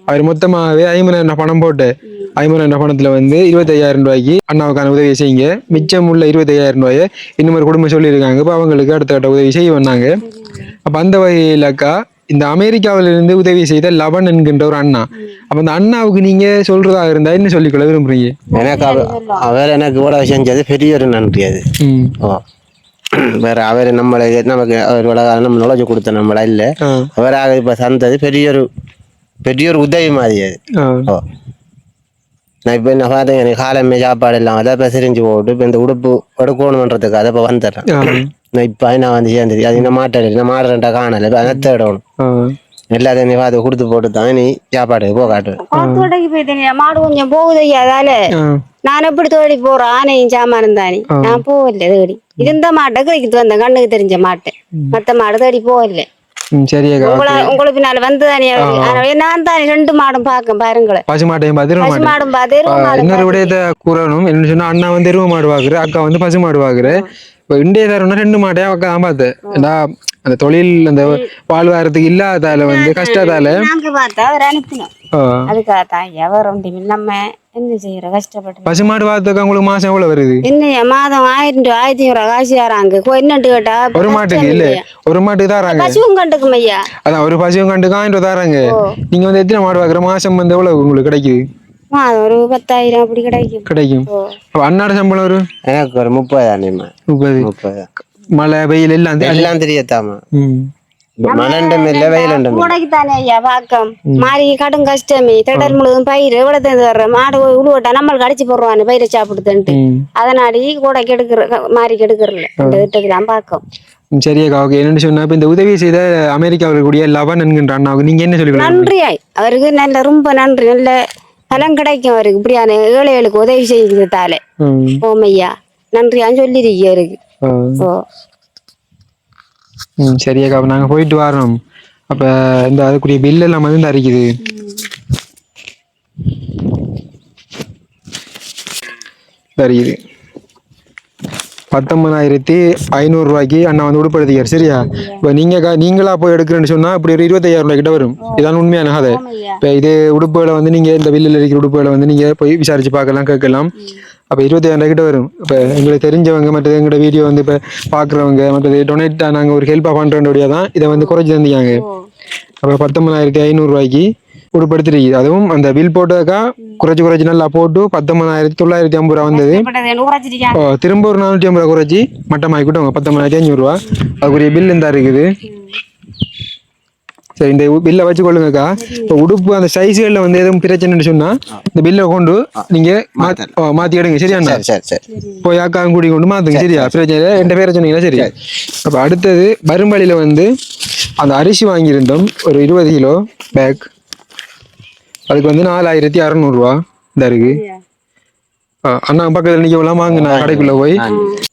அவர் மொத்தமாகவே ஐம்பதாயிரம் பணம் போட்டு ஐம்பதாயிரம் பணத்துல வந்து இருபத்தையாயிரம் ரூபாய்க்கு அண்ணாவுக்கான உதவியை செய்யுங்க. மிச்சம் உள்ள இருபத்தையாயிரம் ரூபாயை இன்னும் ஒரு குடும்பம் சொல்லியிருக்காங்க. இப்போ அவங்களுக்கு அடுத்த கட்ட உதவி செய்ய வந்தாங்க. அப்ப அந்த வகையிலக்கா இந்த அமெரிக்காவில இருந்து உதவி செய்த லவன் என்கின்ற ஒரு அண்ணா. அப்ப அந்த அண்ணாவுக்கு நீங்க சொல்றதா இருந்தா என்ன சொல்லிக்கொள்ள விரும்புறீங்க?
எனக்கு அவ- அவர் எனக்கு இவ்வளவு செஞ்சது பெரிய ஒரு நன்றி அது.
ம்.
ஓ. <clears throat> வேற அவர் நம்மளை நமக்கு அவர் நம்ம நுழைஞ்சு கொடுத்த நம்மள இல்ல. அவராக இப்ப தந்தது பெரிய ஒரு பெரிய ஒரு உதவி மாதிரி அது. நான் இப்போ என்ன பார்த்தேன் எனக்கு காலமே சாப்பாடு எல்லாம் அதை இப்போ சிரிஞ்சு போட்டு இப்போ இந்த உடுப்பு எடுக்கணுன்றதுக்கு அதை இப்போ வந்துடுறேன் நான் இப்போ நான் வந்து சேர்ந்துரு அது என்ன மாட்டாடு நான் மாடுறேன்டா காணல. அதை தேடணும். எல்லாத்தையும் நீ பார்த்து கொடுத்து போட்டு தான் நீ சாப்பாடு போ காட்டுவேன்
குளத்து கடைக்கு போயிட்டேன். மாடு கொஞ்சம் போகுது அதால. நான் எப்படி தேடி போறேன்? ஆனையும் சாமானும் தானே நான் போகல தேடி. இருந்த மாட்டை கிடைக்கிட்டு வந்தேன் கண்ணுக்கு தெரிஞ்ச மாட்டை. மத்த மாடு தேடி போகல. உங்களுக்கு பின்னால வந்து தானே நான் தானே ரெண்டு மாடும் பார்க்க பாருங்களேன்.
பசு மாட்டையும் பார்த்து
பசு மாடும் பார்த்து
இன்னொரு விடயத்தை கூறணும். என்ன சொன்னா அண்ணா வந்து எருமை மாடு வாக்குற அக்கா வந்து பசு மாடு வாக்குற இப்போ இந்திய தரம்னா ரெண்டு மாட்டையும் அக்கா தான் அந்த தொழில் அந்த வாழ்வாரத்துக்கு இல்லாதால வந்து கஷ்டத்தால
நாங்க பார்த்தா அவர் அனுப்பினோம்
ஆ,
அதுக்காக தான் எவர் ஒன்றும் இல்லாம என்ன செய்யற கஷ்டப்பட்டு.
பசு மாடு வார்த்தைக்கு உங்களுக்கு மாசம் எவ்வளவு வருது?
என்ன மாதம் ஆயிரம் ரூபாய் ஆயிரத்தி ஐநூறு காசு என்னட்டு கேட்டா?
ஒரு மாட்டுக்கு இல்ல. ஒரு மாட்டுக்கு தாராங்க.
பசுவும் கண்டுக்கும் ஐயா.
அதான் ஒரு பசுவும் கண்டு காயிட்டு தாராங்க. நீங்க வந்து எத்தனை மாடு வாக்குற மாசம் வந்து எவ்வளவு உங்களுக்கு கிடைக்குது?
ஒரு பத்தாயிரம் அப்படி கிடைக்கும்.
அண்ணாட சம்பளம் ஒரு?
எனக்கு ஒரு முப்பது.
முப்பது மழை வெயில் எல்லாம்
எல்லாம் தெரியத்தாமா
ம்
மழண்டும் இல்லை வெயிலண்டும் இல்லை
கூடைக்கு தானே ஐயா பாக்கம் மாறி கடும் கஷ்டமே திடல் முழுதும் பயிர் எவ்வளவு தந்து வர்ற மாடு உழுவட்டா நம்மளுக்கு அடிச்சு போடுவானு பயிரை சாப்பிடுதுன்ட்டு அதனாடி கூடைக்கு எடுக்கிற மாறி கெடுக்கிறல இந்த திட்டத்துக்கு தான் பாக்கம்
ம், சரியாக்கா ஓகே என்னன்னு சொன்னா இப்ப இந்த உதவி செய்த அமெரிக்காவில் கூடிய லவன் என்கின்ற அண்ணாவுக்கு நீங்க என்ன சொல்லி
நன்றியாய் அவருக்கு நல்ல ரொம்ப நன்றி நல்ல கிடைக்கும் அவருக்கு இப்படியான ஏழைகளுக்கு உதவி செய்ததாலே ஓமையா நன்றியான்னு சொல்லிருக்கீங்க அவருக்கு
ம் சரியாக்கா அப்ப நாங்க போயிட்டு வரோம் அப்ப இந்த அதுக்குரிய பில் எல்லாம் வந்து அரிக்குது. சரியுது பத்தொன்பதாயிரத்தி ஐநூறு ரூபாய்க்கு அண்ணா வந்து உடுப்படுத்திக்கார் சரியா? இப்போ நீங்க கா- நீங்களா போய் எடுக்கிறேன்னு சொன்னா இப்படி ஒரு இருபத்தையாயிரம் ரூபாய் கிட்ட வரும். இதான் உண்மையான கதை. இப்போ இது உடுப்புகளை வந்து நீங்க இந்த பில்லில் இருக்கிற உடுப்புகளை வந்து நீங்க போய் விசாரிச்சு பார்க்கலாம் கேட்கலாம். அப்போ இருபத்தாயிரம் கிட்ட வரும். இப்போ எங்களுக்கு தெரிஞ்சவங்க மற்றது எங்களோட வீடியோ வந்து இப்போ பார்க்குறவங்க மற்றது டொனேட் நாங்கள் ஒரு ஹெல்ப்பாக பண்ணுறோடைய தான் இதை வந்து குறைச்சி தந்தியாங்க அப்புறம் பத்தொன்பதாயிரத்தி ஐநூறுரூவாய்க்கு உடுப்படுத்திருக்கு அதுவும் அந்த பில் போட்டதுக்கா குறைச்சி குறைச்சி நல்லா போட்டு பத்தொன்பதாயிரத்தி தொள்ளாயிரத்தி ஐம்பது ரூபா வந்தது. ஓ திரும்ப ஒரு நானூற்றி ஐம்பது ரூபா குறைச்சி மட்டமாக்கி விட்டவங்க பத்தொன்பதாயிரத்தி ஐநூறுரூவா அதுக்குரிய பில் இந்த இருக்குது. சரி இந்த பில்லை வச்சு கொள்ளுங்கக்கா இப்போ உடுப்பு அந்த சைஸ்களில் வந்து எதுவும் பிரச்சனைன்னு சொன்னா இந்த பில்லை கொண்டு நீங்க மா- ஓ, மாத்தி எடுங்க சரியா
சரி சரி சரி.
போய் அக்காவும் கூடி கொண்டு மாத்துங்க சரியா? பிரச்சனை இல்லை என் பேரை சொன்னீங்களா சரி. அப்ப அடுத்தது வரும்பலியில வந்து அந்த அரிசி வாங்கியிருந்தோம் ஒரு இருபது கிலோ பேக் அதுக்கு வந்து நாலாயிரத்தி அறநூறுவா இந்த இருக்கு ஆ, அண்ணா பக்கத்துல நிக்கலாம் வாங்க நான் கடைக்குள்ள போய்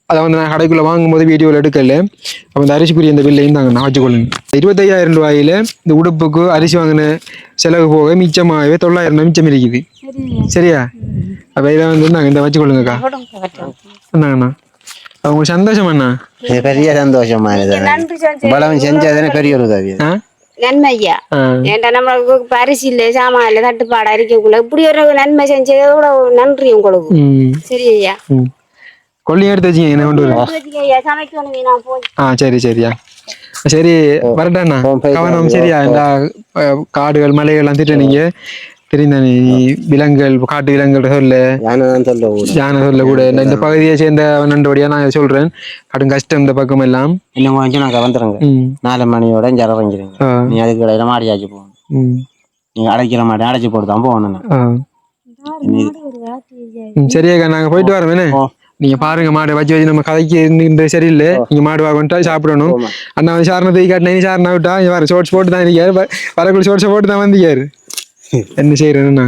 அதை வந்து நான் கடைக்குள்ள வாங்கும்போது வீடியோவில் எடுக்கல. அப்போ இந்த அரிசிக்குரிய இந்த பில்லையும் தாங்க நான் வச்சுக்கொள்ளுங்க. இருபத்தையாயிரம் ரூபாயில இந்த உடுப்புக்கு அரிசி வாங்கின செலவு போக மிச்சமாகவே தொள்ளாயிரம் ரூபாய் மிச்சம் இருக்குது. சரியா? அப்போ இதை வந்து நாங்கள் இந்த வச்சுக்கொள்ளுங்கக்கா. என்னங்கண்ணா அவங்க சந்தோஷம் அண்ணா?
இது பெரிய சந்தோஷமா பலம் செஞ்சதுன்னு பெரிய ஒரு உதவி
ஆ?
நன்மை ஐயா. ஏன்டா நம்மளுக்கு அரிசி இல்லை சாமான் இல்லை தட்டுப்பாடு அரிக்கக்குள்ள இப்படி ஒரு நன்மை செஞ்சது கூட நன்றி உங்களுக்கு. சரி ஐயா.
ம் கொல்லி எடுத்து வச்சிங்க என்ன கொண்டு வரும். ஆ சரி சரியா. சரி வரட்டாண்ணா கவனம். சரியா? இந்த காடுகள் மலைகள்லாம் திட்டு நீங்க? தெரிந்தானே விலங்குகள் காட்டு விலங்குகள் சொல்ல.
யானை சொல்ல கூட.
யானை சொல்ல கூட. இந்த- இந்த பகுதியை சேர்ந்த நண்டபடியா நான் சொல்றேன். கடும் கஷ்டம் இந்த பக்கம் எல்லாம்.
இன்னும் கொஞ்சம் நாங்கள் வந்துடுங்க நாலு மணியோட இங்கே இறங்கிடுங்க
ஆ.
நீ அதுக்கு இடையில மாடியாச்சு போகணும்.
ம்.
நீங்க அடைக்கிற மாட்டேன். அடைச்சி போட்டு தான் போகணும்
சரியாக்கா நாங்க போயிட்டு வரோம். நீங்க பாருங்க மாடை வச்சு வச்சு நம்ம கதைக்கு இருந்து சரியில்லை. நீங்க மாடு வாங்கிட்டா சாப்பிடணும். அண்ணா வந்து சாரண தூக்கி காட்டினா சாரணா விட்டா இங்க வர ஷோர்ட்ஸ் போட்டு தான் இருக்காரு வரக்குள்ள ஷோர்ட்ஸ் போட்டு தான் வந்திருக்காரு. <laughs> என்ன செய்யறேன்னா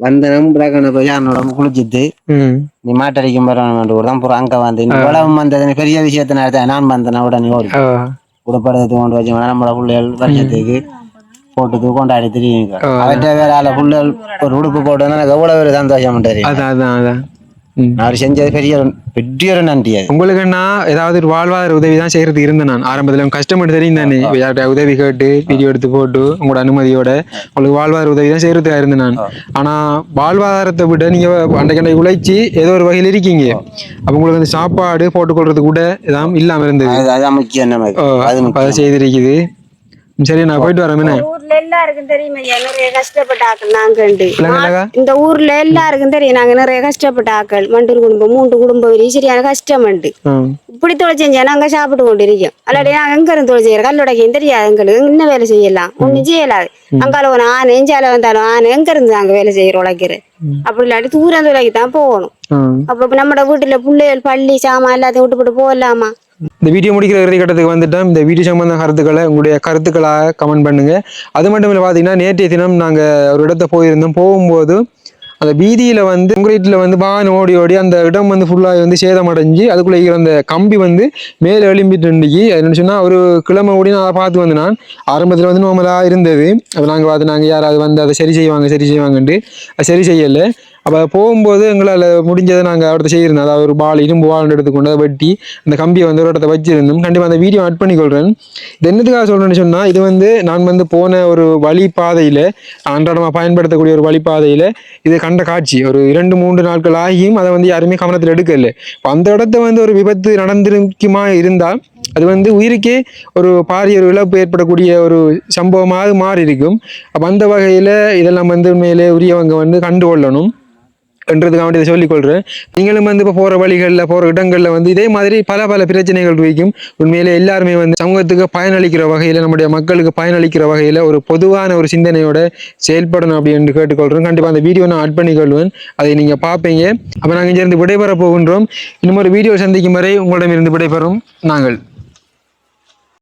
வந்த நம்புறாங்க போய் யானோட குளிச்சுட்டு நீ மாட்டடிக்கும் போறான் கூட தான் அங்க வந்து இந்த உலகம் வந்தது பெரிய விஷயத்த நடத்த நான் வந்தேன் உடனே ஓடி. உடுப்படுறது கொண்டு வச்சு நம்மளோட பிள்ளைகள் வருஷத்துக்கு போட்டு கொண்டாடி தெரியுங்க அவர்கிட்ட வேற ஆள பிள்ளைகள் ஒரு உடுப்பு போட்டு எவ்வளவு சந்தோஷம் தெரியும்?
அதான் அதான்.
அவர் செஞ்சது பெரிய பெரிய ஒரு நன்றி அது.
உங்களுக்குன்னா ஏதாவது ஒரு வாழ்வாதார உதவி தான் செய்யறது இருந்தேன் நான். ஆரம்பத்துல கஷ்டப்பட்டு தெரியும் தானே. உதவி கேட்டு வீடியோ எடுத்து போட்டு உங்களோட அனுமதியோட உங்களுக்கு வாழ்வாதார உதவி தான் செய்யறதுக்காக இருந்தேன் நான். ஆனா வாழ்வாதாரத்தை விட நீங்க அன்றைக்கு உழைச்சி ஏதோ ஒரு வகையில் இருக்கீங்க. அப்ப உங்களுக்கு அந்த சாப்பாடு போட்டுக்கொள்றது கூட எதாவது இல்லாம இருந்தது.
அது-
செய்திருக்குது. சரி நான் போயிட்டு வரேன்
ஊர்ல எல்லாருக்கும் தெரியும் ஐயா நிறைய கஷ்டப்பட்ட ஆக்கள் நாங்க
இல்லைங்களாக்கா?
இந்த ஊர்ல எல்லாருக்கும் தெரியும் நாங்க நிறைய கஷ்டப்பட்ட ஆக்கள். மண்டூர் குடும்பம் மூன்று குடும்பம் சரியான கஷ்டம் உண்டு இப்படி தொழில் செஞ்சா நாங்க சாப்பிட்டு கொண்டு இருக்கோம் அல்லாடி நாங்க எங்க இருந்து செய்யறோம்? கல்லுடைக்கும் தெரியாது எங்களுக்கு. என்ன வேலை செய்யலாம்? ஒண்ணும் செய்யலாது. அங்கால ஒரு ஆணை எஞ்சால வந்தாலும் ஆணை எங்க இருந்து நாங்க வேலை செய்யறோம் உழைக்கிற? அப்படி இல்லாட்டி தூரம் தொலைக்கு தான் போகணும். அப்ப நம்மட வீட்டுல பிள்ளைகள் பள்ளி சாமான் எல்லாத்தையும் விட்டு போட்டு போகலாமா?
இந்த வீடியோ முடிக்கிற இறுதி கட்டத்துக்கு வந்துட்டோம். இந்த வீடியோ சம்பந்த கருத்துக்களை உங்களுடைய கருத்துக்களாக கமெண்ட் பண்ணுங்க. அது மட்டும் இல்லை பார்த்தீங்கன்னா நேற்றைய தினம் நாங்கள் ஒரு இடத்த போயிருந்தோம். போகும்போது அந்த வீதியில் வந்து கான்கிரீட்ல வந்து வாகனம் ஓடி ஓடி அந்த இடம் வந்து ஃபுல்லாக வந்து சேதமடைஞ்சு அதுக்குள்ள இருக்கிற அந்த கம்பி வந்து மேலே எழும்பிட்டு இருந்துச்சு அது என்ன ஒரு கிழமை ஓடி நான் அதை பார்த்து வந்து நான் ஆரம்பத்தில் வந்து நார்மலாக இருந்தது. அப்போ நாங்கள் பார்த்து நாங்கள் யாராவது வந்து அதை சரி செய்வாங்க சரி செய்வாங்கன்ட்டு. அதை சரி செய்யலை. அப்போ போகும்போது எங்களால் முடிஞ்சதை நாங்கள் அவர்கிட்ட செய்யிருந்தோம் அதாவது ஒரு பால் இரும்பு பால் எடுத்துக்கொண்டு அதை வெட்டி அந்த கம்பியை வந்து ஒரு இடத்த வச்சிருந்தோம். கண்டிப்பாக அந்த வீடியோ ஆட் பண்ணிக்கொள்கிறேன் இது என்னதுக்காக சொல்கிறேன்னு சொன்னால் இது வந்து நான் வந்து போன ஒரு வழிப்பாதையில் அன்றாடமாக பயன்படுத்தக்கூடிய ஒரு வழிப்பாதையில் இது கண்ட காட்சி. ஒரு இரண்டு மூன்று நாட்கள் ஆகியும் அதை வந்து யாருமே கவனத்தில் எடுக்கல. அந்த இடத்த வந்து ஒரு விபத்து நடந்திருக்குமா இருந்தால் அது வந்து உயிருக்கே ஒரு பாரிய ஒரு இழப்பு ஏற்படக்கூடிய ஒரு சம்பவமாக மாறி இருக்கும் அப்போ அந்த வகையில் இதெல்லாம் வந்து உண்மையிலே உரியவங்க வந்து கண்டுகொள்ளணும். என்றதுக்காக வேண்டி சொல்லிக்கொள்கிறேன் நீங்களும் வந்து இப்போ போகிற வழிகளில் போகிற இடங்களில் வந்து இதே மாதிரி பல பல பிரச்சனைகள் இருக்கும் உண்மையிலே எல்லாருமே வந்து சமூகத்துக்கு பயனளிக்கிற வகையில் நம்முடைய மக்களுக்கு பயனளிக்கிற வகையில் ஒரு பொதுவான ஒரு சிந்தனையோட செயல்படணும் அப்படின்னு கேட்டுக்கொள்கிறோம் கண்டிப்பாக அந்த வீடியோ நான் ஆட் பண்ணிக்கொள்வேன். அதை நீங்கள் பார்ப்பீங்க. அப்போ நாங்கள் இங்கேருந்து விடைபெற போகின்றோம். இன்னும் ஒரு வீடியோ சந்திக்கும் வரை உங்களிடமிருந்து விடைபெறும் நாங்கள்.